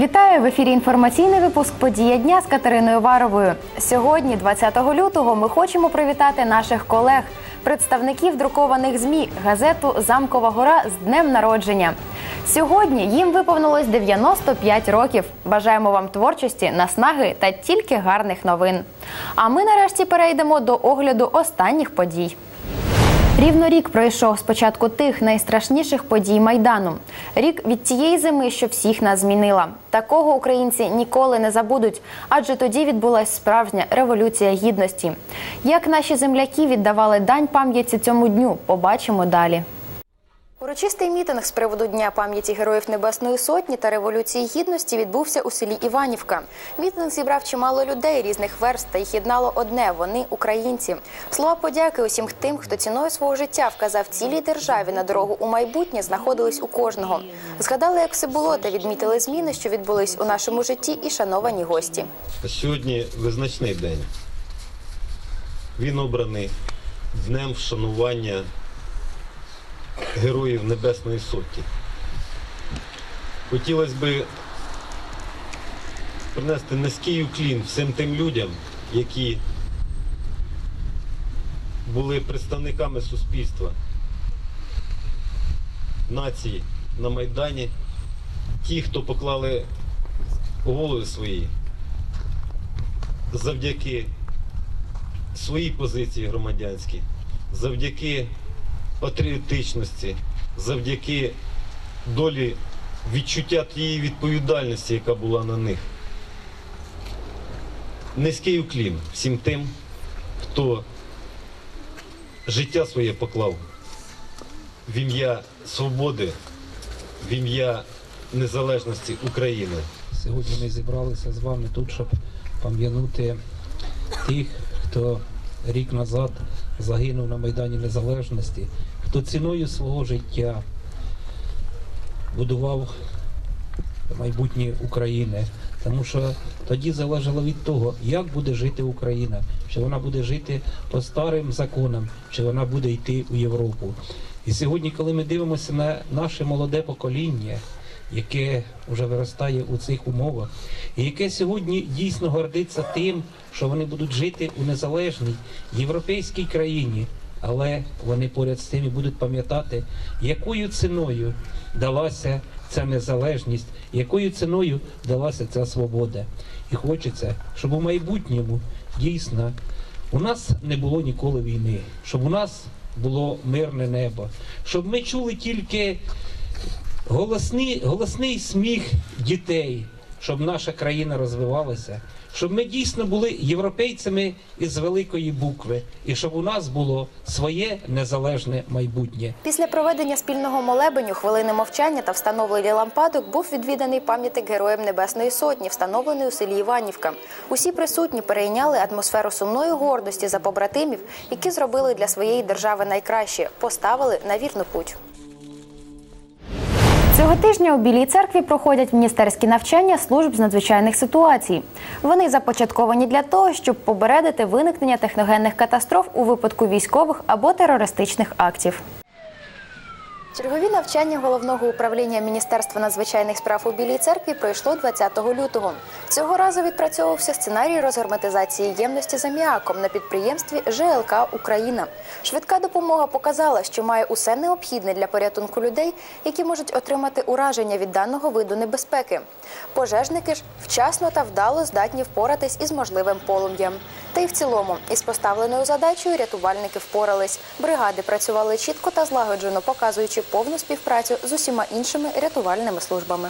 Вітаю в ефірі інформаційний випуск Подія дня з Катериною Варовою. Сьогодні, 20 лютого, ми хочемо привітати наших колег, представників друкованих змі, газету Замкова гора з днем народження. Сьогодні їм виповнилось 95 років. Бажаємо вам творчості, наснаги та тільки гарних новин. А ми нарешті перейдемо до огляду останніх подій. Рівно рік пройшов з початку тих найстрашніших подій майдану. Рік від тієї зими, що всіх нас змінила. Такого українці ніколи не забудуть, адже тоді відбулася справжня революція гідності. Як наші земляки віддавали дань пам'яті цьому дню, побачимо далі. Урочистий мітинг з приводу Дня пам'яті Героїв Небесної Сотні та Революції Гідності відбувся у селі Іванівка. Мітинг зібрав чимало людей різних верст та їх єднало одне вони українці. Слова подяки усім тим, хто ціною свого життя вказав цілій державі на дорогу у майбутнє, знаходились у кожного. Згадали, як все було, та відмітили зміни, що відбулись у нашому житті, і шановані гості. Сьогодні визначний день. Він обраний днем вшанування Героїв Небесної Сотні. Хотілося б принести низький уклін всім тим людям, які були представниками суспільства, нації на Майдані, ті, хто поклали голови свої завдяки своїй позиції громадянській, завдяки патріотичності, завдяки долі відчуття тієї відповідальності, яка була на них. Низький уклін всім тим, хто життя своє поклав в ім'я свободи, в ім'я незалежності України. Сьогодні ми зібралися з вами тут, щоб пам'янути тих, хто рік назад загинув на Майдані Незалежності, хто ціною свого життя будував майбутнє України. Тому що тоді залежало від того, як буде жити Україна, чи вона буде жити по старим законам, чи вона буде йти у Європу. І сьогодні, коли ми дивимося на наше молоде покоління, яке вже виростає у цих умовах, і яке сьогодні дійсно гордиться тим, що вони будуть жити у незалежній європейській країні, але вони поряд з тим і будуть пам'ятати, якою ціною далася ця незалежність, якою ціною далася ця свобода. І хочеться, щоб у майбутньому дійсно у нас не було ніколи війни, щоб у нас було мирне небо, щоб ми чули тільки голосний, голосний сміх дітей, щоб наша країна розвивалася, щоб ми дійсно були європейцями із великої букви, і щоб у нас було своє незалежне майбутнє. Після проведення спільного молебеню, хвилини мовчання та встановлення лампадок був відвіданий пам'ятник Героям Небесної Сотні, встановлений у селі Іванівка. Усі присутні перейняли атмосферу сумної гордості за побратимів, які зробили для своєї держави найкраще, поставили на вірну путь. Цього тижня у Білій церкві проходять міністерські навчання служб з надзвичайних ситуацій. Вони започатковані для того, щоб попередити виникнення техногенних катастроф у випадку військових або терористичних актів. Чергові навчання головного управління Міністерства надзвичайних справ у Білій церкві пройшло 20 лютого. Цього разу відпрацьовувався сценарій розгерметизації ємності з аміаком на підприємстві ЖЛК Україна. Швидка допомога показала, що має усе необхідне для порятунку людей, які можуть отримати ураження від даного виду небезпеки. Пожежники ж вчасно та вдало здатні впоратись із можливим полум'ям. Та й в цілому, із поставленою задачею рятувальники впорались. Бригади працювали чітко та злагоджено, показуючи повну співпрацю з усіма іншими рятувальними службами.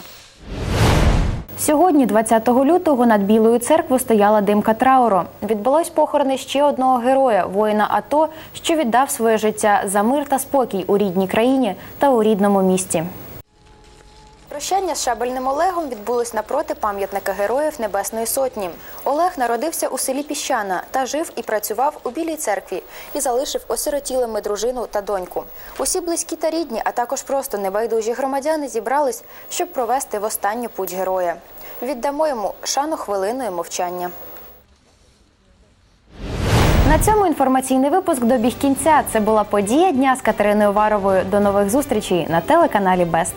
Сьогодні, 20 лютого, над Білою церквою стояла димка трауру. Відбулось похорони ще одного героя, воїна АТО, що віддав своє життя за мир та спокій у рідній країні та у рідному місті. Прощання з Шабельним Олегом відбулось напроти пам'ятника Героїв Небесної Сотні. Олег народився у селі Піщана та жив і працював у Білій церкві і залишив осиротілими дружину та доньку. Усі близькі та рідні, а також просто небайдужі громадяни зібрались, щоб провести в останню путь героя. Віддамо йому шану хвилиною мовчання. На цьому інформаційний випуск добіг кінця. Це була подія дня з Катериною Варовою. До нових зустрічей на телеканалі Бест.